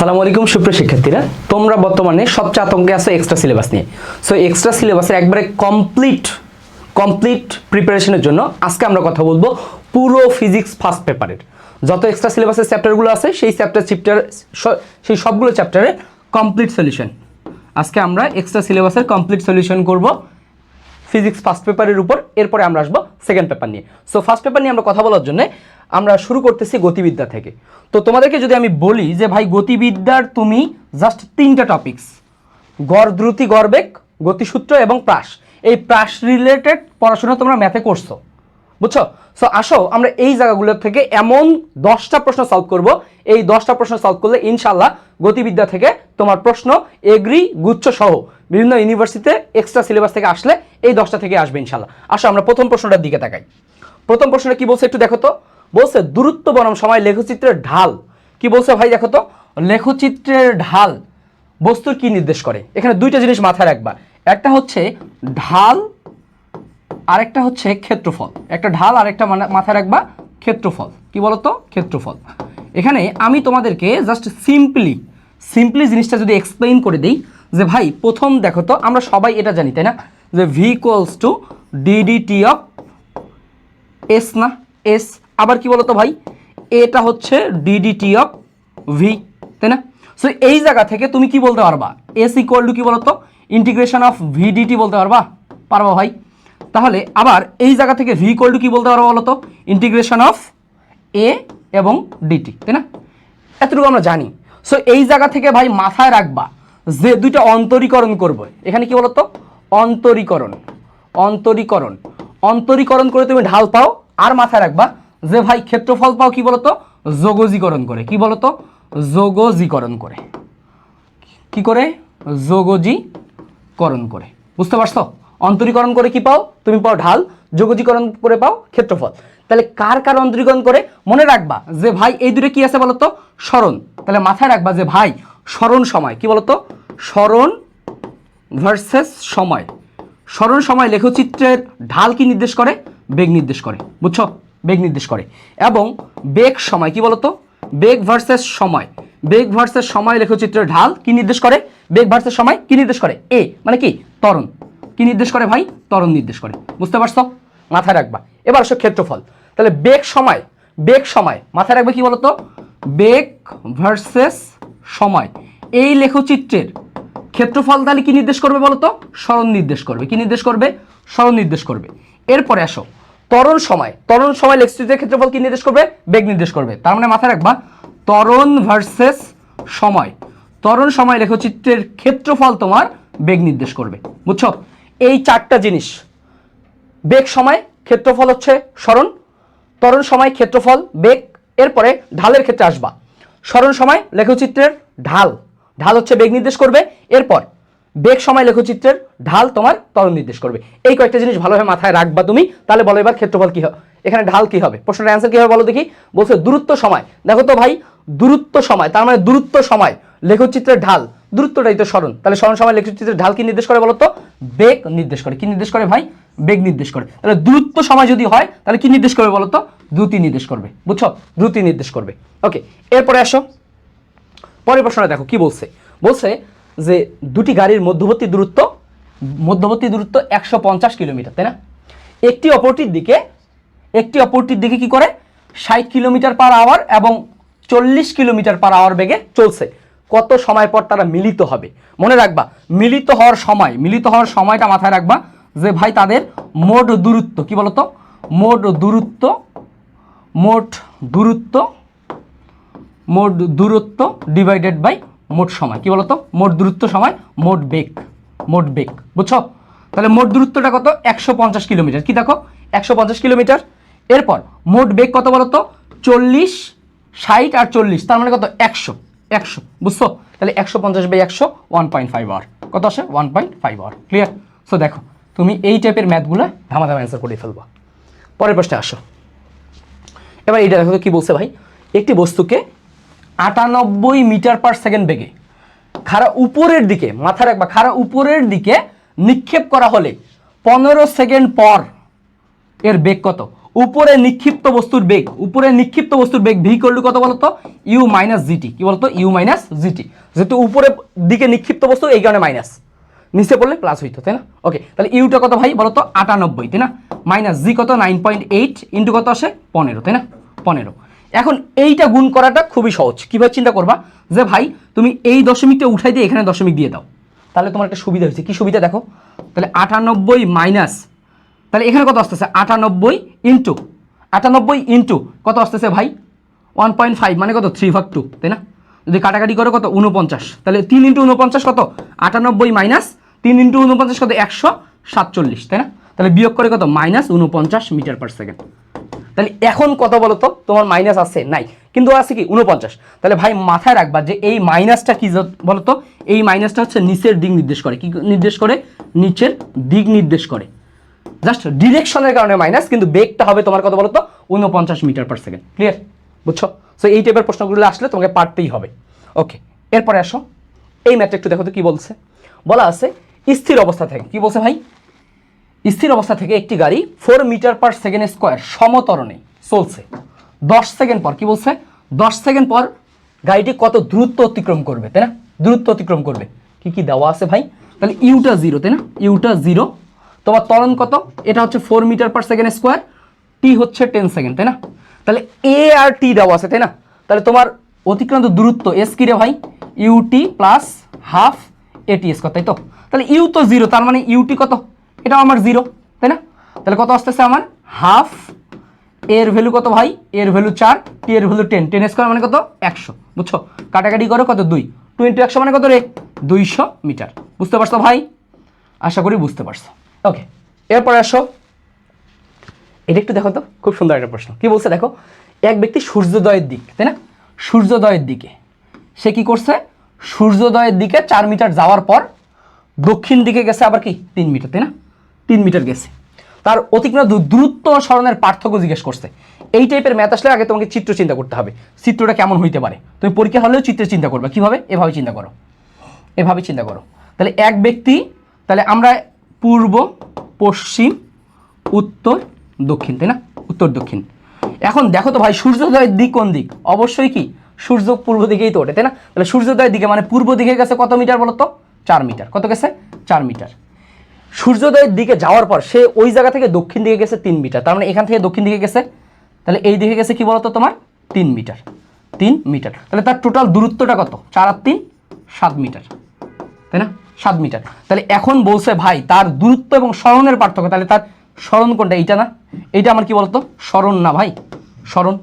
আসসালামু আলাইকুম সুপ্রিয় শিক্ষার্থীরা। তোমরা বর্তমানে সবচেয়ে আতঙ্কে আছো এক্সট্রা সিলেবাস নিয়ে। সো এক্সট্রা সিলেবাসের একবারে কমপ্লিট কমপ্লিট প্রিপারেশনের জন্য আজকে আমরা কথা বলব পুরো ফিজিক্স ফার্স্ট পেপারের যত এক্সট্রা সিলেবাসের চ্যাপ্টারগুলো আছে, সেই চ্যাপ্টার চ্যাপ্টার সেই সবগুলো চ্যাপ্টারের কমপ্লিট সলিউশন আজকে আমরা এক্সট্রা সিলেবাসের কমপ্লিট সলিউশন করব। ফিজিক্স ফার্স্ট পেপারের উপর, এরপরে আমরা আসব সেকেন্ড পেপার নিয়ে। সো ফার্স্ট পেপার নিয়ে আমরা কথা বলার জন্য আমরা শুরু করতেছি গতিবিদ্যা থেকে। তো তোমাদেরকে যদি আমি বলি যে, ভাই, গতিবিদ্যার তুমি জাস্ট তিনটা টপিকস গড় দ্রুতি গড়বেগ গতিসূত্র এবং প্রাস। এই প্রাস রিলেটেড পড়াশোনা তোমরা ম্যাথে করছ। বুঝছ? সো আসো, আমরা এই জায়গাগুলোর থেকে এমন দশটা প্রশ্ন সলভ করব। এই দশটা প্রশ্ন সলভ করলে ইনশাল্লাহ গতিবিদ্যা থেকে তোমার প্রশ্ন, এগ্রি, গুচ্ছ সহ বিভিন্ন ইউনিভার্সিটিতে এক্সট্রা সিলেবাস থেকে আসলে এই দশটা থেকে আসবে ইনশাল্লাহ। আসো, আমরা প্রথম প্রশ্নটার দিকে তাকাই। প্রথম প্রশ্নটা কি বলছে একটু দেখো তো? বলছে, দূরত্ব বনাম সময় লেখচিত্রের ঢাল। কি বলছে ভাই দেখো তো? লেখচিত্রের ঢাল বস্তুর কি নির্দেশ করে? এখানে দুইটা জিনিস মাথায় রাখবা। একটা হচ্ছে ঢাল, আরেকটা হচ্ছে ক্ষেত্রফল। একটা ঢাল, আরেকটা মানে- মাথায় রাখবা ক্ষেত্রফল। কি বলতো? ক্ষেত্রফল। এখানে আমি তোমাদেরকে জাস্ট সিম্পলি সিম্পলি জিনিসটা যদি এক্সপ্লেইন করে দিই যে ভাই, প্রথম দেখো তো, আমরা সবাই এটা জানি, তাই না? যে V equals to DDT of S না এস আবার কি বলতো ভাই? এটা হচ্ছে ডিডিটি অফ ভি তাই না? সো এই জায়গা থেকে তুমি কি বলতে পারবা? এস ইকুয়াল টু কি বলতো? ইন্টিগ্রেশন অফ ভিডিটি বলতে পারবা? পারবা ভাই? তাহলে আবার এই জায়গা থেকে ভি ইকুয়াল টু কি বলতে পারব বলতো? ইন্টিগ্রেশন অফ এ এবং ডিটি তাই না? এতটুকু আমরা জানি। সো এই জায়গা থেকে ভাই মাথায় রাখবা যে দুইটা অন্তরীকরণ করব। এখানে কি বলতো? অন্তরীকরণ অন্তরীকরণ। অন্তরীকরণ করে তুমি ঢাল পাও আর মাথায় রাখবা যে ভাই ক্ষেত্রফল পাও কি বলতো? যোগজীকরণ করে। কি বলতো? যোগজীকরণ করে। কি করে? যোগজীকরণ করে। বুঝতে পারছ? অন্তরীকরণ করে কি পাও? তুমি পাও ঢাল, যোগজীকরণ করে পাও ক্ষেত্রফল। তাহলে কার কার অন্তরীকরণ করে? মনে রাখবা যে ভাই এই দুটো কি আছে বলতো? স্মরণ। তাহলে মাথায় রাখবা যে ভাই স্মরণ সময়। কি বলতো? স্মরণ ভার্সেস সময়। স্মরণ সময় লেখচিত্রের ঢাল কি নির্দেশ করে? বেগ নির্দেশ করে। বুঝছ? বেগ নির্দেশ করে। এবং বেগ সময় কি বলতো? বেগ ভার্সেস সময়। বেগ ভার্সেস সময় লেখচিত্রের ঢাল কি নির্দেশ করে? বেগ ভার্সেস সময় কি নির্দেশ করে? এ মানে কি? তরণ কি নির্দেশ করে ভাই? তরণ নির্দেশ করে। বুঝতে পারছ? মাথায় রাখবা। এবার আসো ক্ষেত্রফল। তাহলে বেগ সময়। বেগ সময়। মাথায় রাখবে কি বলতো? বেগ ভার্সেস সময়। এই লেখচিত্রের ক্ষেত্রফল তাহলে কি নির্দেশ করবে বলতো? স্মরণ নির্দেশ করবে। কি নির্দেশ করবে? স্মরণ নির্দেশ করবে। এরপরে আসো। তরণ সময়। তরণ সময় লেখচিত্রের ক্ষেত্রফল কি নির্দেশ করবে? বেগ নির্দেশ করবে। তার মানে মাথায় রাখবা তরণ ভার্সেস সময়। তরণ সময় লেখচিত্রের ক্ষেত্রফল তোমার বেগ নির্দেশ করবে। বুঝছ? এই চারটা জিনিস। বেগ সময়, ক্ষেত্রফল হচ্ছে স্মরণ। তরণ সময়, ক্ষেত্রফল, বেগ। এরপরে ঢালের ক্ষেত্রে আসবা। স্মরণ সময় লেখচিত্রের ঢাল। ঢাল হচ্ছে বেগ নির্দেশ করবে। এরপর বেগ সময় লেখচিত্রের ঢাল তোমার তরণ নির্দেশ করবে। এই কয়েকটা জিনিস ভালোভাবে মাথায় রাখবা তুমি, তাহলে বলো এবার ক্ষেত্রফল কি হবে এখানে ঢাল কি হবে? প্রশ্নের অ্যান্সার কি হবে বলো দেখি। বলছে দূরত্ব সময়। দেখো তো ভাই, দূরত্ব সময়, তার মানে দূরত্ব সময়, লেখচিত্রের ঢাল। দূরত্বটাই তো স্মরণ। তাহলে স্মরণ সময় লেখচিত্রের ঢাল কি নির্দেশ করে বলো তো? বেগ নির্দেশ করে। কি নির্দেশ করে ভাই? বেগ নির্দেশ করে। তাহলে দূরত্ব সময় যদি হয়, তাহলে কি নির্দেশ করবে বলো তো? দ্রুতি নির্দেশ করবে। বুঝছ? দ্রুতি নির্দেশ করবে। ওকে এরপরে আসো। পরের প্রশ্নটা দেখো, কি বলছে? বলছে যে দুটি গাড়ির মধ্যবর্তী দূরত্ব মধ্যবর্তী দূরত্ব একশো পঞ্চাশ কিলোমিটার, তাই না? একটি অপরটির দিকে, একটি অপরটির দিকে কি করে? ষাট কিলোমিটার পার আওয়ার এবং চল্লিশ কিলোমিটার পার আওয়ার বেগে চলছে। কত সময় পর তারা মিলিত হবে? মনে রাখবা, মিলিত হওয়ার সময়, মিলিত হওয়ার সময়টা মাথায় রাখবা যে ভাই তাদের মোট দূরত্ব, কি বলতো? মোট দূরত্ব মোট দূরত্ব মোট দূরত্ব ডিভাইডেড বাই মোট সময়। কি বলতো? মোট দূরত্ব সময়, মোট বেগ মোট বেগ। বুঝছ? তাহলে মোট দূরত্বটা কত? একশো পঞ্চাশ কিলোমিটার। কি দেখো? একশো পঞ্চাশ কিলোমিটার। এরপর মোট বেগ কত বলতো? চল্লিশ, ষাট আর চল্লিশ। তার মানে কত? একশো। একশো। বুঝছ? তাহলে একশো পঞ্চাশ বাই একশো ওয়ান পয়েন্ট ফাইভ আওয়ার কত আসে? One point five hour clear so দেখো, তুমি এই টাইপের ম্যাথগুলো ধামাধাম অ্যান্সার করে ফেলবা। পরের প্রশ্নে আসো। এবার এইটা দেখো কি বলছে ভাই? একটি বস্তুকে আটানব্বই মিটার পার সেকেন্ড বেগে। খাড়া উপরের দিকে মাথা রাখবা, খাড়া উপরের দিকে নিক্ষেপ করা হলে পনেরো সেকেন্ড পর এর বেগ কত? উপরে নিক্ষিপ্ত বস্তুর বেগ, উপরে নিক্ষিপ্ত বস্তুর বেগ ভি করলে কত বলতো? ইউ মাইনাস জিটি কি বলতো? ইউ মাইনাস জিটি যেহেতু উপরের দিকে নিক্ষিপ্ত বস্তু, এই কারণে মাইনাস নিচে পড়লে প্লাস হইতো, তাই না? ওকে তাহলে ইউটা কত ভাই? বলতো আটানব্বই, তাই না? মাইনাস জি কত? নাইন পয়েন্ট এইট ইন্টু কত আসে? পনেরো, তাই না? পনেরো। এখন এইটা গুণ করাটা খুবই সহজ। কীভাবে চিন্তা করবা? যে ভাই, তুমি এই দশমিকটা উঠাই দিয়ে এখানে দশমিক দিয়ে দাও। তাহলে তোমার একটা সুবিধা হয়েছে। কি সুবিধা দেখো? তাহলে আটানব্বই মাইনাস, তাহলে এখানে কত আসতেছে? আটানব্বই ইন্টু আটানব্বই ইন্টু কত আসতেছে ভাই? ওয়ান পয়েন্ট ফাইভ মানে কত? থ্রি ভাগ টু, তাই না? যদি কাটাকাটি করো কত? উনপঞ্চাশ তাহলে তিন ইন্টু উনপঞ্চাশ কত? আটানব্বই মাইনাস তিন ইন্টু উনপঞ্চাশ কত? একশো সাতচল্লিশ, তাই না? তাহলে বিয়োগ করে কত? মাইনাস উনপঞ্চাশ মিটার পার সেকেন্ড। তাহলে এখন কত বলো তো তোমার মাইনাস আছে, নাই। কিন্তু আছে কি? উনপঞ্চাশ তাহলে ভাই মাথায় রাখবা যে এই মাইনাসটা কি য- বলো তো এই মাইনাসটা হচ্ছে নিচের দিক নির্দেশ করে। কি নির্দেশ করে? নিচের দিক নির্দেশ করে। জাস্ট ডিরেকশনের কারণে মাইনাস কিন্তু বেগটা হবে তোমার কত বলো তো উনপঞ্চাশ মিটার পার সেকেন্ড ক্লিয়ার বুঝছ? সো এই টাইপের প্রশ্নগুলো আসলে তোমাকে পারতেই হবে। ওকে এরপরে আসো। এই ম্যাথটা একটু দেখো তো কি বলছে? বলা আছে স্থির অবস্থা থেকে। কি বলছে ভাই? স্থির অবস্থা থেকে একটি গাড়ি four meter per second square সমতরণে চলছে। দশ সেকেন্ড পর কি বলছে? দশ সেকেন্ড পর গাড়িটি কত দ্রুত অতিক্রম করবে, তাই না? দ্রুত অতিক্রম করবে। কি কি দেওয়া আছে ভাই? তাহলে ইউটা জিরো তাই না? ইউটা জিরো তোমার ত্বরণ কত? এটা হচ্ছে four meter per second square T হচ্ছে টেন সেকেন্ড তাই না? তাহলে এ আর টি দেওয়া আছে, তাই না? তাহলে তোমার অতিক্রান্ত দূরত্ব এস কি রে ভাই? ইউটি প্লাস হাফ এটিএস কত, তাই তো? তাহলে ইউ তো জিরো তার মানে ইউটি কত? এটাও আমার জিরো তাই না? তাহলে কত আসতেছে আমার? হাফ এর ভ্যালু কত ভাই? এর ভ্যালু চার টি এর ভ্যালু টেন টেন স্কোয়ার মানে কত? একশো, বুঝছ? কাটাকাটি করো কত? দুই। টু ইন্টু একশো মানে কত রে? দুইশো মিটার। বুঝতে পারছ ভাই? আশা করি বুঝতে পারছ। ওকে এরপরে আসো। এটা একটু দেখো তো, খুব সুন্দর একটা প্রশ্ন। কি বলছে দেখো? এক ব্যক্তি সূর্যোদয়ের দিক, তাই না? সূর্যোদয়ের দিকে। সে কি করছে? সূর্যোদয়ের দিকে চার মিটার যাওয়ার পর দক্ষিণ দিকে গেছে আবার কি? তিন মিটার, তাই না? তিন মিটার গেছে। তার অতিক্রম দূ- দূরত্ব স্মরণের পার্থক্য জিজ্ঞেস করছে। এই টাইপের ম্যাথ আসলে আগে তোমাকে চিত্র চিন্তা করতে হবে। চিত্রটা কেমন হইতে পারে? তুমি পরীক্ষা হলেও চিত্রে চিন্তা করবে। কীভাবে? এভাবে চিন্তা করো। এভাবে চিন্তা করো। তাহলে এক ব্যক্তি তাহলে আমরা পূর্ব, পশ্চিম, উত্তর, দক্ষিণ, তাই না? উত্তর, দক্ষিণ। এখন দেখো তো ভাই, সূর্যোদয়ের দিক কোন দিক? অবশ্যই কি? সূর্য পূর্ব দিকেই তো ওঠে, তাই না? তাহলে সূর্যোদয়ের দিকে মানে পূর্ব দিকে গেছে কত মিটার বলো তো চার মিটার। কত গেছে? চার মিটার। সূর্যোদয়ের দিকে যাওয়ার পর সে ওই জায়গা থেকে দক্ষিণ দিকে গেছে তিন মিটার। তার মানে এখান থেকে দক্ষিণ দিকে গেছে। তাহলে এই দিকে গেছে কি বলতো তোমার? তিন মিটার। তিন মিটার। তাহলে তার টোটাল দূরত্বটা কত? চার আর তিন, সাত মিটার। তাই না? সাত মিটার। তাহলে এখন বলছে ভাই, তার দূরত্ব এবং স্মরণের পার্থক্য, তাহলে তার স্মরণ কোনটা? এইটা না? এইটা আমার কি বলতো? স্মরণ না ভাই, স্মরণ।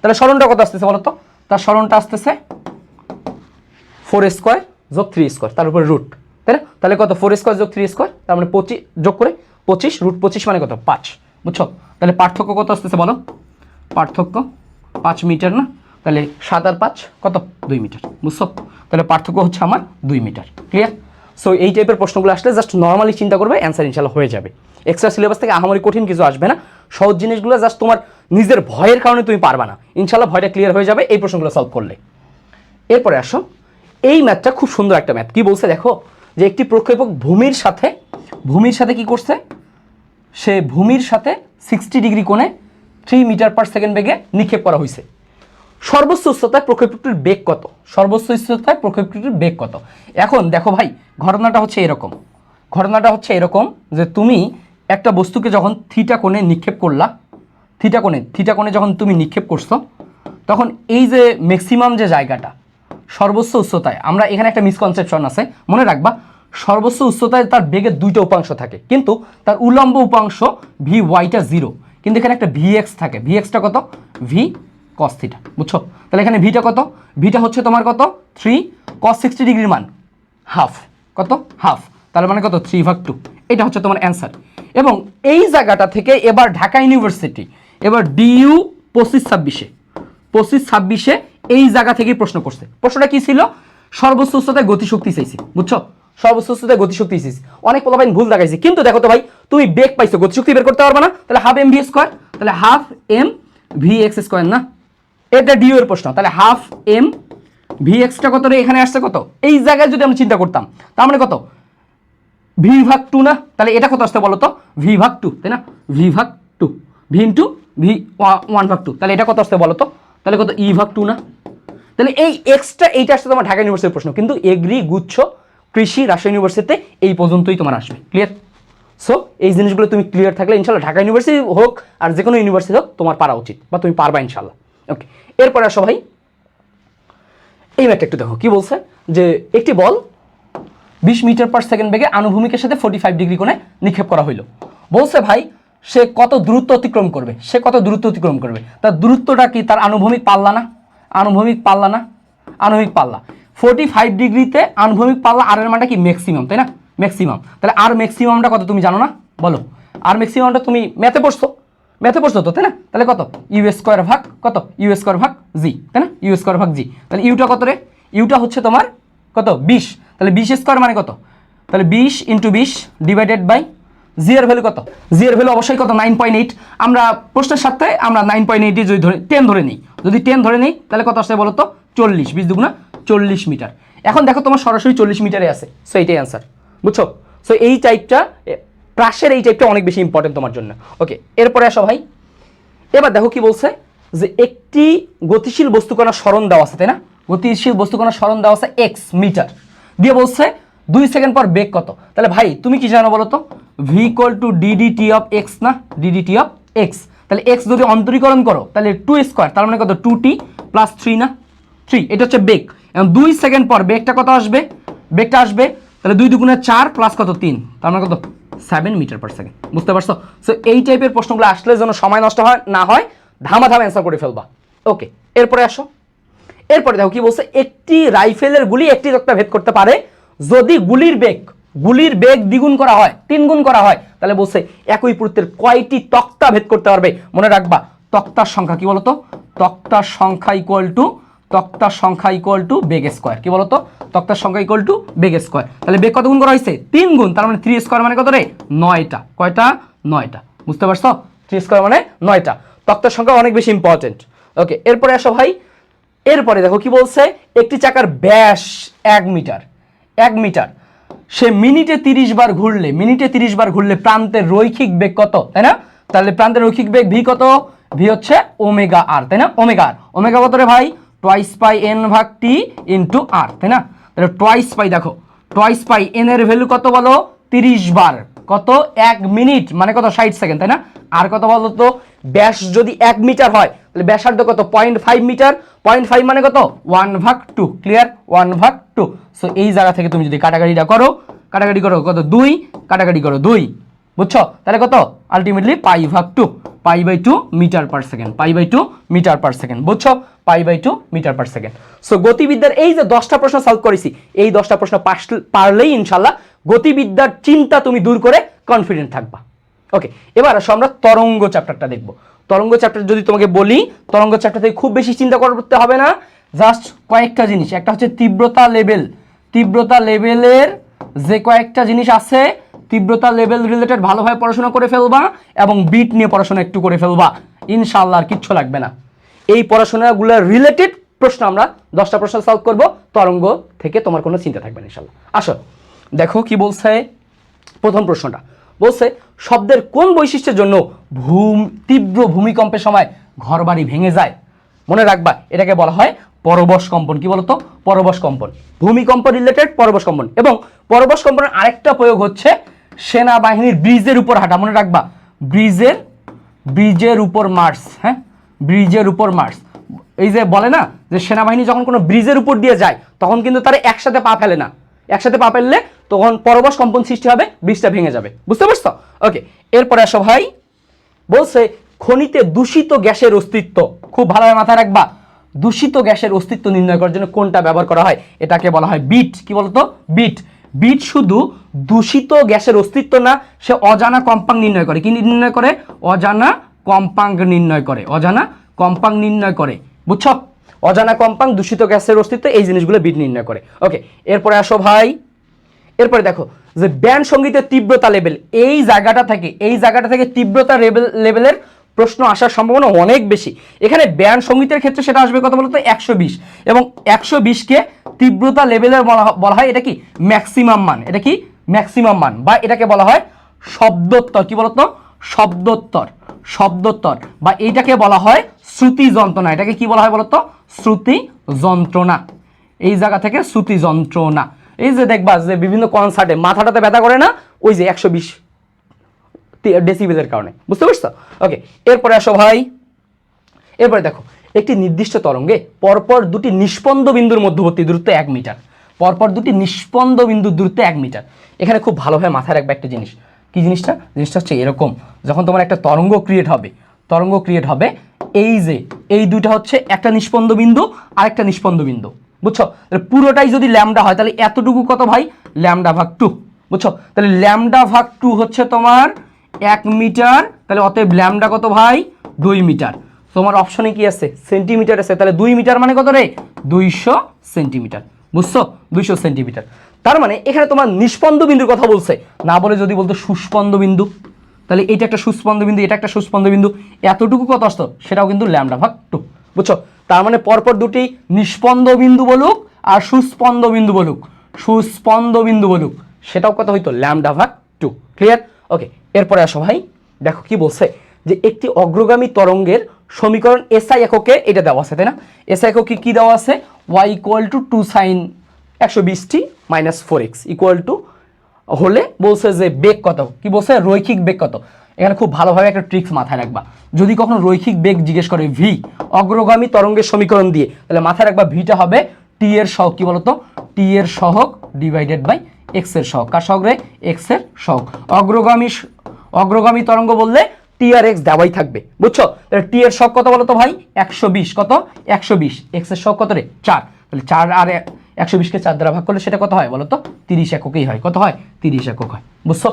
তাহলে স্মরণটা কত আসতেছে বলতো? তার স্মরণটা আসতেছে ফোর স্কোয়ার যোগ থ্রি স্কোয়ার তার উপরে রুট তাই না তাহলে কত? ফোর স্কোয়ার যোগ থ্রি স্কোয়ার তার মানে পঁচিশ যোগ করে পঁচিশ রুট পঁচিশ মানে কত? পাঁচ। বুঝছ? তাহলে পার্থক্য কত আসতেছে বলো? পার্থক্য পাঁচ মিটার না? তাহলে সাত আর পাঁচ কত? দুই মিটার বুঝছ? তাহলে পার্থক্য হচ্ছে আমার দুই মিটার ক্লিয়ার সো এই টাইপের প্রশ্নগুলো আসলে জাস্ট নর্মালি চিন্তা করবে অ্যান্সার ইনশাল্লাহ হয়ে যাবে। এক্সট্রা সিলেবাস থেকে আহামরি কঠিন কিছু আসবে না। সহজ জিনিসগুলো জাস্ট তোমার নিজের ভয়ের কারণে তুমি পারবা না। ইনশাল্লাহ ভয়টা ক্লিয়ার হয়ে যাবে এই প্রশ্নগুলো সলভ করলে। এরপরে আসো। এই ম্যাথটা খুব সুন্দর একটা ম্যাথ কি বলছে দেখো? যে একটি প্রক্ষেপক ভূমির সাথে ভূমির সাথে কি করছে? সে ভূমির সাথে সিক্সটি ডিগ্রি কোণে থ্রি মিটার পার সেকেন্ড বেগে নিক্ষেপ করা হয়েছে সর্বোচ্চ উচ্চতায় প্রক্ষেপকটির বেগ কত? সর্বোচ্চ উচ্চতায় প্রক্ষেপটির বেগ কত? এখন দেখো ভাই, ঘটনাটা হচ্ছে এরকম। ঘটনাটা হচ্ছে এরকম যে তুমি একটা বস্তুকে যখন থিটা কোণে নিক্ষেপ করলা থিটা কোণে থিটা কোণে যখন তুমি নিক্ষেপ করছ, তখন এই যে ম্যাক্সিমাম যে জায়গাটা সর্বোচ্চ উচ্চতায়, আমরা এখানে একটা মিসকনসেপশন আছে, মনে রাখবা, সর্বোচ্চ উচ্চতায় তার বেগের দুইটা উপাংশ থাকে, কিন্তু তার উলম্ব উপাংশ ভি ওয়াইটা জিরো কিন্তু এখানে একটা ভি এক্স থাকে ভি এক্সটা কত? ভি কস থিটা বুঝছ? তাহলে এখানে ভিটা কত? ভিটা হচ্ছে তোমার কত? থ্রি কস সিক্সটি ডিগ্রির মান হাফ কত? হাফ তাহলে মানে কত? থ্রি ভাগ টু এটা হচ্ছে তোমার অ্যান্সার এবং এই জায়গাটা থেকে এবার ঢাকা ইউনিভার্সিটি এবার ডিইউ পঁচিশ ছাব্বিশে পঁচিশ, ছাব্বিশে এই জায়গা থেকেই প্রশ্ন করছে। প্রশ্নটা কি ছিল? সর্বোচ্চ গতিশক্তি চাইছি, বুঝছ? সর্বোচ্চ গতিশক্তি চাইছি। অনেক পোলাপাইন ভুল দেখাইছি। কিন্তু দেখো তো ভাই, তুমি বেগ পাইছো, গতিশক্তি বের করতে পারবে না। তাহলে হাফ এম ভি স্কোয়ার তাহলে half M V X square না? এটা ডিউ এর প্রশ্ন। তাহলে হাফ এম ভি এক্সটা কত রে? এখানে আসছে কত? এই জায়গায় যদি আমরা চিন্তা করতাম, তার মানে কত? ভি ভাগ টু না? তাহলে এটা কত আসতে বলো তো ভি ভাগ টু তাই না? ভি ভাগ two V into V one ভাগ টু তাহলে এটা কত আসতে বলো তো তাহলে কত? ই ভাগ টু না? তাহলে এই এক্সট্রা এইটা আসছে তোমার ঢাকা ইউনিভার্সিটির প্রশ্ন। কিন্তু এগ্রি গুচ্ছ, কৃষি, রাজশাহী ইউনিভার্সিটিতে এই পর্যন্তই তোমার আসবে। ক্লিয়ার সো এই জিনিসগুলো তুমি ক্লিয়ার থাকলে ইনশাল্লাহ ঢাকা ইউনিভার্সিটি হোক আর যে কোনো ইউনিভার্সিটি হোক তোমার পারা উচিত বা তুমি পারবা ইনশাল্লাহ। ওকে এরপরে আসো ভাই। এই ম্যাটটা একটু দেখো। কি বলছে? যে একটি বল বিশ মিটার পার সেকেন্ড বেগে আনুভূমিকের সাথে ফোর্টি ফাইভ ডিগ্রি কোণে নিক্ষেপ করা হইল। বলছে ভাই সে কত দূরত্ব অতিক্রম করবে? সে কত দূরত্ব অতিক্রম করবে? তার দূরত্বটা কি? তার আনুভূমিক পাল্লা না? আনুভূমিক পাল্লা না? আনুভূমিক পাল্লা। ফোর্টি ফাইভ ডিগ্রিতে আনুভূমিক পাল্লা আর এর মানটা কি? ম্যাক্সিমাম তাই না? ম্যাক্সিমাম তাহলে আর ম্যাক্সিমামটা কত তুমি জানো না? বলো। আর ম্যাক্সিমামটা তুমি ম্যাথে পড়ছো? ম্যাথে পড়ছো তো, তাই না? তাহলে কত? ইউ স্কোয়ার ভাগ কত? ইউ স্কোয়ার ভাগ জি তাই না? ইউ স্কোয়ার ভাগ জি তাহলে ইউটা কত রে? ইউটা হচ্ছে তোমার কত? বিশ। তাহলে বিশ স্কোয়ার মানে কত? তাহলে বিশ ইন্টু বিশ ডিভাইডেড বাই জি এর ভ্যালু কত? জি এর ভ্যালু অবশ্যই কত? নাইন পয়েন্ট এইট আমরা প্রশ্নের সাথে আমরা নাইন পয়েন্ট এইটে যদি ধরে টেন ধরে নিই। যদি টেন ধরে নিই, তাহলে কত আসছে বলো তো চল্লিশ বিশ দুগুণা চল্লিশ মিটার। এখন দেখো তোমার সরাসরি চল্লিশ মিটারে আছে। সো এইটাই অ্যান্সার বুঝছ? সো এই টাইপটা প্রাসের এই টাইপটা অনেক বেশি ইম্পর্টেন্ট তোমার জন্য। ওকে এরপরে আসো ভাই। এবার দেখো কি বলছে? যে একটি গতিশীল বস্তুকণা স্মরণ দেওয়া আছে, তাই না? গতিশীল বস্তুকণা স্মরণ দেওয়া আছে এক্স মিটার। দিয়ে বলছে দুই সেকেন্ড পর বেগ কত? তাহলে ভাই, তুমি কি জানো বলো তো V equal to DDT of X না? ডিডিটি অফ এক্স তাহলে এক্স যদি অন্তরীকরণ করো, তাহলে টু স্কোয়ার তার মানে কত? টু টি প্লাস থ্রি না? থ্রি এটা হচ্ছে বেগ এবং দুই সেকেন্ড পর বেগটা কত আসবে? বেগটা আসবে, তাহলে দুই দুগুণে চার প্লাস কত? তিন। তার মানে কত? সেভেন মিটার পার সেকেন্ড বুঝতে পারছ? সো এই টাইপের প্রশ্নগুলো আসলে যেন সময় নষ্ট হয়, না হয় ধামা ধামা অ্যান্সার করে ফেলবা। ওকে এরপরে আসো। এরপরে দেখো কি বলছে? একটি রাইফেলের গুলি একটি তক্তা ভেদ করতে পারে। যদি গুলির বেগ গুলির বেগ দ্বিগুণ করা হয় তিন গুণ করা হয়, তাহলে বলছে একই পুরুত্বের কয়টি তক্তা ভেদ করতে পারবে? মনে রাখবা, তক্তার সংখ্যা কি বলতো? তক্তার সংখ্যা ইকুয়াল টু তক্তার সংখ্যা ইকুয়াল টু বেগ স্কোয়ার কি বলতো? তক্তার সংখ্যা ইকুয়াল টু বেগ স্কোয়ার তাহলে বেগ কত গুণ করা হয়েছে? তিন গুণ তার মানে থ্রি স্কোয়ার মানে কত রে? নয়টা। কয়টা? নয়টা। বুঝতে পারছ? থ্রি স্কোয়ার মানে নয়টা। তক্তার সংখ্যা অনেক বেশি ইম্পর্টেন্ট ওকে এরপরে আসো ভাই। এরপরে দেখো কি বলছে? একটি চাকার ব্যাস এক মিটার। এক মিটার। সে মিনিটে তিরিশ বার ঘুরলে, মিনিটে তিরিশ বার ঘুরলে প্রান্তের রৈখিক বেগ কত? তাই না? তাহলে প্রান্তের রৈখিক বেগ ভি কত? ভি হচ্ছে ওমেগা আর তাই না? ওমেগা আর ওমেগা কত রে ভাই? টয়েস পাই এন ভাগ টি ইন্টু আর তাই না? তাহলে টোয়াইস পাই দেখো। টয়েস পাই এন এর ভ্যালু কত বলো? তিরিশ বার। কত? এক মিনিট মানে কত? ষাট সেকেন্ড, তাই না? আর কত বলো তো? ব্যাস যদি এক মিটার হয়, তাহলে ব্যাসার্ধ কত? Point five meter. Point five মানে কত? ওয়ান ভাগ টু, ক্লিয়ার? ওয়ান ভাগ টু। সো এই জায়গা থেকে তুমি যদি কাটাকাটিটা করো, কাটাকাটি করো কত? দুই, কাটাকাটি করো দুই। বুঝছ? তাহলে কত? আলটিমেটলি পাই ভাগ two pi by two meter per second pi by two meter per second বুঝছ? Pi by two meter per second so গতিবিদ্যার এই যে দশটা প্রশ্ন সলভ করেছি, এই দশটা প্রশ্ন পারলেই ইনশাল্লাহ গতিবিদ্যার চিন্তা তুমি দূর করে কনফিডেন্ট থাকবা। ওকে এবার আসো আমরা তরঙ্গ চ্যাপ্টারটা দেখব। তরঙ্গ চ্যাপ্টার যদি তোমাকে বলি, তরঙ্গ চ্যাপ্টার থেকে খুব বেশি চিন্তা করতে হবে না। জাস্ট কয়েকটা জিনিস, একটা হচ্ছে তীব্রতা লেভেল তীব্রতা লেভেলের যে কয়েকটা জিনিস আছে, তীব্রতা লেভেল রিলেটেড ভালোভাবে পড়াশোনা করে ফেলবা এবং বিট নিয়ে পড়াশোনা একটু করে ফেলবা। ইনশাল্লাহ আর কিচ্ছু লাগবে না। এই পড়াশোনাগুলোর রিলেটেড প্রশ্ন আমরা দশটা প্রশ্ন সলভ করব, তরঙ্গ থেকে তোমার কোনো চিন্তা থাকবে না ইনশাল্লাহ আসো, দেখো কি বলছে প্রথম প্রশ্নটা। বলছে, শব্দের কোন বৈশিষ্ট্যের জন্য ভূম, তীব্র ভূমিকম্পের সময় ঘরবাড়ি ভেঙে যায়? মনে রাখবা, এটাকে বলা হয় পরবশ কম্পন, কি বলতো? পরবশ কম্পন। ভূমিকম্প রিলেটেড পরবশ কম্পন। এবং পরবশ কম্পনের আরেকটা প্রয়োগ হচ্ছে সেনাবাহিনীর ব্রিজের উপর হাঁটা, মনে রাখবা। ব্রিজের ব্রিজের উপর মার্স হ্যাঁ? ব্রিজের উপর মার্চ। এই যে বলে না, যে সেনাবাহিনী যখন কোনো ব্রিজের উপর দিয়ে যায়, তখন কিন্তু তারা একসাথে পা ফেলে না। একসাথে পা ফেললে তখন পরবশ কম্পন সৃষ্টি হবে, ব্রিজটা ভেঙে যাবে। বুঝতে পারছ? ওকে এরপরে আসো ভাই। বলছে, খনিতে দূষিত গ্যাসের অস্তিত্ব। খুব ভালোভাবে মাথায় রাখবা। দূষিত গ্যাসের অস্তিত্ব নির্ণয় করার জন্য কোনটা ব্যবহার করা হয়? এটাকে বলা হয় বিট। কি বলতো? বিট। বিট শুধু দূষিত গ্যাসের অস্তিত্ব না, সে অজানা কম্পাঙ্ক নির্ণয় করে। কি নির্ণয় করে? অজানা কম্পাঙ্ক নির্ণয় করে। অজানা কম্পাঙ্ক নির্ণয় করে। বুঝছ? অজানা কম্পাঙ্ক দূষিত গ্যাসের অস্তিত্ব, এই জিনিসগুলো বিট নির্ণয় করে। ওকে, এরপরে আসো ভাই। এরপরে দেখো যে ব্যান্ড সঙ্গীতের তীব্রতা লেভেল এই জায়গাটা থেকে, এই জায়গাটা থেকে তীব্রতা লেভেল লেভেলের প্রশ্ন আসার সম্ভাবনা অনেক বেশি। এখানে ব্যান্ড সঙ্গীতের ক্ষেত্রে সেটা আসবে কত বলতো? একশো বিশ। এবং একশো বিশকে তীব্রতা লেভেলের বলা বলা হয় এটা কি? ম্যাক্সিমাম মান। এটা কি? ম্যাক্সিমাম মান। বা এটাকে বলা হয় শব্দোত্তর। কি বলতো? শব্দোত্তর। শব্দোত্তর। বা এইটাকে বলা হয় শ্রুতি যন্ত্রণা। এটাকে কি বলা হয় বলতো? শ্রুতি যন্ত্রণা। এই জায়গা থেকে শ্রুতি যন্ত্রণা। এই যে দেখবা যে বিভিন্ন কনসার্টে মাথাটাতে ব্যথা করে না? ওই যে একশো বিশ ডেসিবেলের কারণে। বুঝতে পারছ? ওকে এরপরে আসো ভাই। এরপরে দেখো, একটি নির্দিষ্ট তরঙ্গে পরপর দুটি নিষ্পন্দ বিন্দুর মধ্যবর্তী দূরত্ব এক মিটার। পরপর দুটি নিষ্পন্দ বিন্দুর দূরত্ব এক মিটার। এখানে খুব ভালোভাবে মাথায় রাখবে একটা জিনিস। কি জিনিসটা? জিনিসটা হচ্ছে এরকম। যখন তোমার একটা তরঙ্গ ক্রিয়েট হবে, তরঙ্গ ক্রিয়েট হবে এই যে, এই দুইটা হচ্ছে একটা নিষ্পন্দ বিন্দু আর একটা নিষ্পন্দ বিন্দু। বুঝছ? তাহলে পুরোটাই যদি ল্যামডা হয়, তাহলে এতটুকু কত ভাই? ল্যামডা ভাগ টু বুঝছ? তাহলে ল্যামডা ভাগ টু হচ্ছে তোমার এক মিটার, তাহলে অতএব ল্যামডা কত ভাই? দুই মিটার। তোমার অপশনে কি আছে? সেন্টিমিটার আছে। তাহলে দুই মিটার মানে কত রে? দুইশো সেন্টিমিটার বুঝছ? দুইশো সেন্টিমিটার তার মানে এখানে তোমার নিষ্পন্দ বিন্দুর কথা বলছে। না বলে যদি বলতো সুস্পন্দ বিন্দু, তাহলে এটা একটা সুস্পন্দ বিন্দু, এটা একটা সুস্পন্দ বিন্দু। এতটুকু কত আসতো? সেটাও কিন্তু ল্যামডা ভাগ টু বুঝছ? তার মানে পরপর দুটি নিষ্পন্দ বিন্দু বলুক আর সুস্পন্দ বিন্দু বলুক। সুস্পন্দ বিন্দু বলুক। সেটাও কত হইতো? ল্যামডা ভাগ টু ক্লিয়ার ওকে, এরপরে আসো ভাই। দেখো কি বলছে যে একটি অগ্রগামী তরঙ্গের সমীকরণ এসআই এককে এটা দেওয়া আছে, তাই না? এসআই এককে কি দেওয়া আছে? Y equal to two sine একশো বিশটি minus four X equal to হলে বলছে যে বেগ কত? কি বলছে? রৈখিক বেগ কত? এখানে খুব ভালোভাবে একটা ট্রিক্স মাথায় রাখবা। যদি কখনো রৈখিক বেগ জিজ্ঞেস করে ভি অগ্রগামী তরঙ্গের সমীকরণ দিয়ে, তাহলে মাথায় রাখবা ভিটা হবে টি এর সহগ, কি বলতো? টি এর সহগ ডিভাইডেড বাই এক্সের সহগ। কার সহগ রে? এক্সের সহগ। অগ্রগামী অগ্রগামী তরঙ্গ বললে টি আর এক্স দেওয়াই থাকবে। বুঝছ? তাহলে টি এর সহগ কত বলতো ভাই? একশো বিশ। কত? একশো বিশ। এক্সের কত রে? চার। তাহলে চার আর একশো বিশকে চার দ্বারা ভাগ করলে সেটা কত হয় বলো তো তিরিশ এককেই হয়। কত হয়? তিরিশ একক হয়। বুঝছ?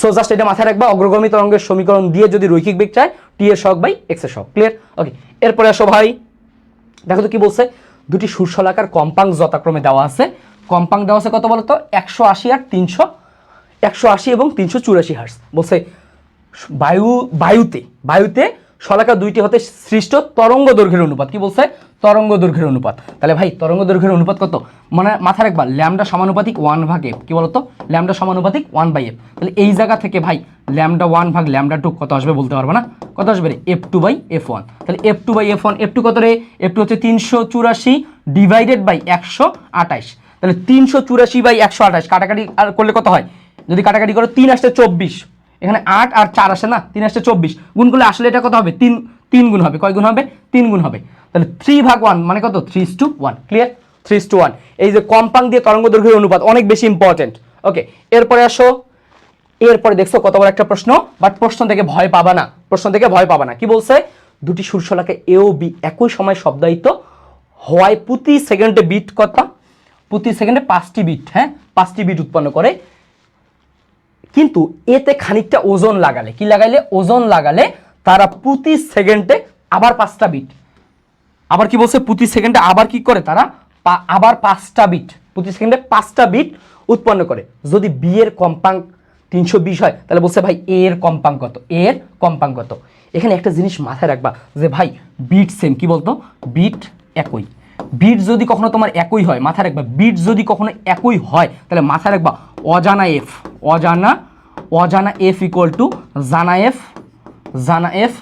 সো জাস্ট এটা মাথায় রাখবা। অগ্রগামী তরঙ্গের সমীকরণ দিয়ে যদি রৈখিক বেগ চায় টি এর সহগ বাই এক্সের সহগ। ক্লিয়ার ওকে এরপরে আসো ভাই। দেখো তো কি বলছে? দুটি সুরশলাকার কম্পাঙ্ক যথাক্রমে দেওয়া আছে। কম্পাঙ্ক দেওয়া আছে কত বলতো? একশো আশি আর তিনশো, একশো আশি এবং তিনশো চুরাশি হার্স বলছে, বায়ু, বায়ুতে বায়ুতে শলাকা দুইটি হতে সৃষ্ট তরঙ্গ দৈর্ঘ্যের অনুপাত। কি বলছে? তরঙ্গ দৈর্ঘ্যের অনুপাত। তাহলে ভাই, তরঙ্গ দৈর্ঘ্যের অনুপাত কত? মানে মাথায় রাখবা, ল্যামডা সমানুপাতিক ওয়ান ভাগ এফ কি বলতো? ল্যামডা সমানুপাতিক ওয়ান বাই এফ তাহলে এই জায়গা থেকে ভাই, ল্যামডা ওয়ান ভাগ ল্যামডা টু কত আসবে বলতে পারব না? কত আসবে রে? F two by F one তাহলে F two by F one F two কত রে? এফ টু হচ্ছে তিনশো চুরাশি ডিভাইডেড বাই একশো আঠাইশ তাহলে তিনশো চুরাশি বাই একশো আঠাশ। কাটাকাটি আর করলে কত হয়? যদি কাটাকাটি করো, তিন আসতে চব্বিশ। এখানে আট আর চার আসে না? তিন আসতে চব্বিশ। গুণ করলে আসলে এটা কত হবে? তিন তিন গুণ হবে। কয় গুণ হবে? তিন গুণ হবে। তাহলে থ্রি ভাগ ওয়ান মানে কত? Three two one clear three two one এই যে কম্পাঙ্ক দিয়ে তরঙ্গ দৈর্ঘ্যের অনুপাত, অনেক বেশি ইম্পর্টেন্ট ওকে এরপরে আসো। এরপরে দেখছ কত বড় একটা প্রশ্ন? বাট প্রশ্ন থেকে ভয় পাবা না। প্রশ্ন থেকে ভয় পাবা না। কি বলছে? দুটি সূর্যলাকে এ ও বি একই সময় শব্দায়িত হওয়ায় প্রতি সেকেন্ডে বিট কত? প্রতি সেকেন্ডে পাঁচটি বিট হ্যাঁ? পাঁচটি বিট উৎপন্ন করে। কিন্তু এতে খানিকটা ওজন লাগালে, কি লাগাইলে? ওজন লাগালে তারা প্রতি সেকেন্ডে আবার পাঁচটা বিট। আবার কি বলছে? প্রতি সেকেন্ডে আবার কি করে তারা? আবার পাঁচটা বিট, প্রতি সেকেন্ডে পাঁচটা বিট উৎপন্ন করে। যদি বি এর কম্পাঙ্ক তিনশো বিশ হয়, তাহলে বলছে ভাই, এ এর কম্পাঙ্ক কত? এ এর কম্পাঙ্ক কত? এখানে একটা জিনিস মাথায় রাখবা যে ভাই, বিট সেম কি বলতো? বিট একই। বিট যদি কখনো তোমার একই হয় মাথায় রাখবা বিট যদি কখনো একই হয়, তাহলে মাথায় রাখবা অজানা এফ অজানা অজানা এফ ইকুয়াল টু জানা এফ জানা এফ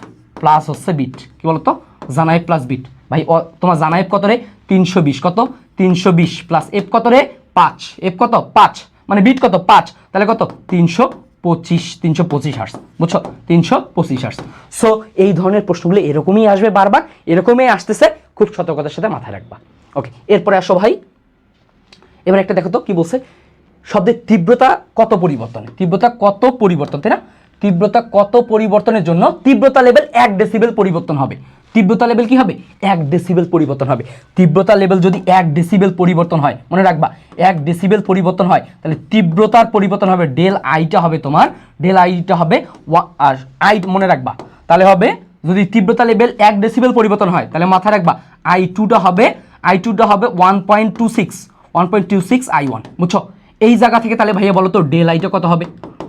প্লাস হচ্ছে বিট কি বলতো? জানা এফ প্লাস বিট ভাই তোমার জানা এফ কত রে? তিনশো বিশ। কত? তিনশো বিশ প্লাস এফ কত রে? পাঁচ। এফ কত? পাঁচ। মানে বিট কত? পাঁচ। তাহলে কত? তিনশো পঁচিশ, তিনশো পঁচিশ আর্টস বুঝছ? তিনশো পঁচিশ আর্টস সো এই ধরনের প্রশ্নগুলো এরকমই আসবে বারবার, এরকমই আসতেছে, খুব সতর্কতার সাথে মাথায় রাখবা। ওকে এরপরে আসো ভাই। এবার একটা দেখো তো, কি বলছে? শব্দের তীব্রতা কত পরিবর্তন তীব্রতা কত পরিবর্তন, তাই না? তীব্রতা কত পরিবর্তনের জন্য? তীব্রতা লেভেল এক ডেসিবেল পরিবর্তন হবে। তীব্রতা লেভেল কি হবে? এক ডেসিবেল পরিবর্তন হবে। তীব্রতা লেভেল যদি এক ডেসিবেল পরিবর্তন হয়, মনে রাখবা, এক ডেসিবেল পরিবর্তন হয়, তাহলে তীব্রতার পরিবর্তন হবে ডেল আইটা হবে তোমার ডেল আইটা হবে আর আই মনে রাখবা, তাহলে হবে যদি তীব্রতা লেভেল এক ডেসিবেল পরিবর্তন হয়, তাহলে মাথায় রাখবা আই টুটা হবে আই টুটা হবে one point two six one point two six I one বুঝছ? এই জায়গা থেকে তাহলে ভাইয়া বলো তো ডেল আইটা কত হবে?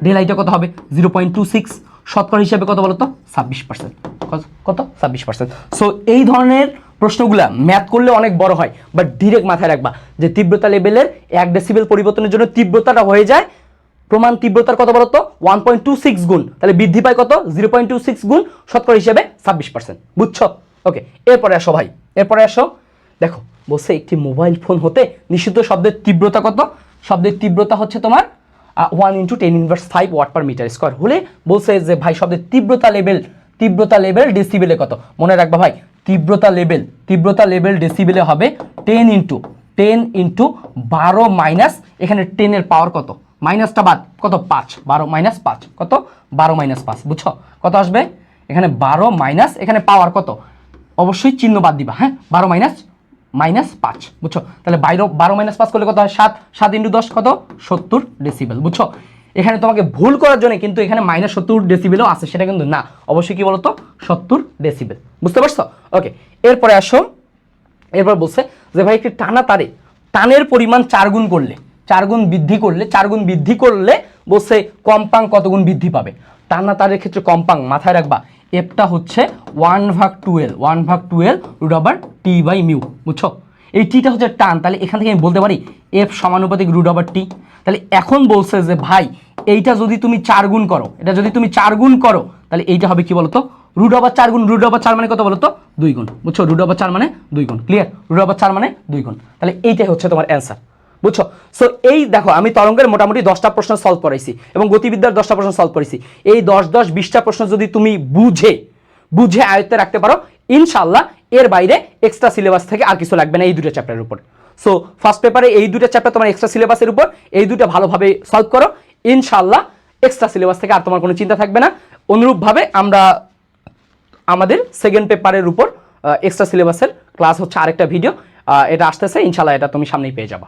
ডেল আইটা কত হবে? জিরো পয়েন্ট টু সিক্স শতকরা হিসাবে কত বলো তো ছাব্বিশ পার্সেন্ট কত ছাব্বিশ পার্সেন্ট সো এই ধরনের প্রশ্নগুলা ম্যাথ করলে অনেক বড় হয় বাট ডিরেক্ট মাথায় রাখবা যে তীব্রতা লেভেলের এক ডেসিবেল পরিবর্তনের জন্য তীব্রতাটা হয়ে যায়। প্রমাণ তীব্রতার কত বলতো? ওয়ান পয়েন্ট টু সিক্স গুণ। তাহলে বৃদ্ধি পায় কত? জিরো পয়েন্ট টু সিক্স গুণ শতকরা হিসাবে ছাব্বিশ পার্সেন্ট বুঝছ? ওকে এরপরে আসো ভাই। এরপরে আসো। দেখো, বলছে একটি মোবাইল ফোন হতে নিষিদ্ধ শব্দের তীব্রতা কত? শব্দের তীব্রতা হচ্ছে তোমার one into ten inverse five watt per meter square হলে বলছে যে ভাই শব্দের তীব্রতা লেভেল তীব্রতা লেভেল ডেসিবেলে কত? মনে রাখবা ভাই, তীব্রতা লেভেল তীব্রতা লেভেল ডেসিবেলে হবে টেন ইন্টু টেন ইন্টু বারো মাইনাস এখানে টেনের পাওয়ার কত? মাইনাসটা বাদ, কত? পাঁচ, বারো মাইনাস পাঁচ, কত? বারো মাইনাস পাঁচ, বুঝছ? কত আসবে? এখানে বারো মাইনাস এখানে পাওয়ার কত? অবশ্যই চিহ্ন বাদ দিবা হ্যাঁ? বারো মাইনাস মাইনাস পাঁচ, বুঝছ? তাহলে বাইরো বারো মাইনাস পাঁচ করলে কত হয়? সাত। সাত ইন্টু দশ কত? সত্তর ডেসিবেল বুঝছ? এখানে তোমাকে ভুল করার জন্য কিন্তু এখানে মাইনাস সত্তর ডেসিবেলও আছে, সেটা কিন্তু না। অবশ্যই কি বলতো? সত্তর ডেসিবেল বুঝতে পারছ? ওকে এরপরে আসো। এরপর বলছে যে ভাই, একটি টানা তারে, টানের পরিমাণ চার গুণ করলে, চার গুণ বৃদ্ধি করলে, চার গুণ বৃদ্ধি করলে বলছে কম্পাং কত গুণ বৃদ্ধি পাবে? টানা তারের ক্ষেত্রে কম্পাং মাথায় রাখবা। এফটা হচ্ছে ওয়ান ভাগ টুয়েলভ ওয়ান ভাগ twelve root over T by mu বুঝছ? এই টিটা হচ্ছে টান তাহলে এখান থেকে আমি বলতে পারি এফ সমানুপাতিক রুট ওভার টি তাহলে এখন বলছে যে, ভাই, এইটা যদি তুমি চার গুণ করো, এটা যদি তুমি চার গুণ করো, তাহলে এইটা হবে কি বলতো? রুট ওভার চার গুণ রুট ওভার চার মানে কত বলতো? দুই গুণ, বুঝছ? রুট ওভার চার মানে দুই গুণ ক্লিয়ার রুট ওভার চার মানে দুই গুণ। তাহলে এইটাই হচ্ছে তোমার অ্যান্সার বুঝছ? সো এই দেখো, আমি তরঙ্গের মোটামুটি দশটা প্রশ্ন সলভ করাইছি এবং গতিবিদ্যার দশটা প্রশ্ন সলভ করেছি। এই দশ দশ বিশটা প্রশ্ন যদি তুমি বুঝে বুঝে আয়ত্তে রাখতে পারো ইনশাল্লাহ এর বাইরে এক্সট্রা সিলেবাস থেকে আর কিছু লাগবে না এই দুটো চ্যাপ্টারের উপর। সো ফার্স্ট পেপারে এই দুটো চ্যাপ্টার তোমার এক্সট্রা সিলেবাসের উপর, এই দুটো ভালোভাবে সলভ করো ইনশাল্লাহ এক্সট্রা সিলেবাস থেকে আর তোমার কোনো চিন্তা থাকবে না। অনুরূপভাবে আমরা আমাদের সেকেন্ড পেপারের উপর এক্সট্রা সিলেবাসের ক্লাস হচ্ছে আরেকটা ভিডিও এটা আসতেছে ইনশাল্লাহ এটা তুমি সামনেই পেয়ে যাবা।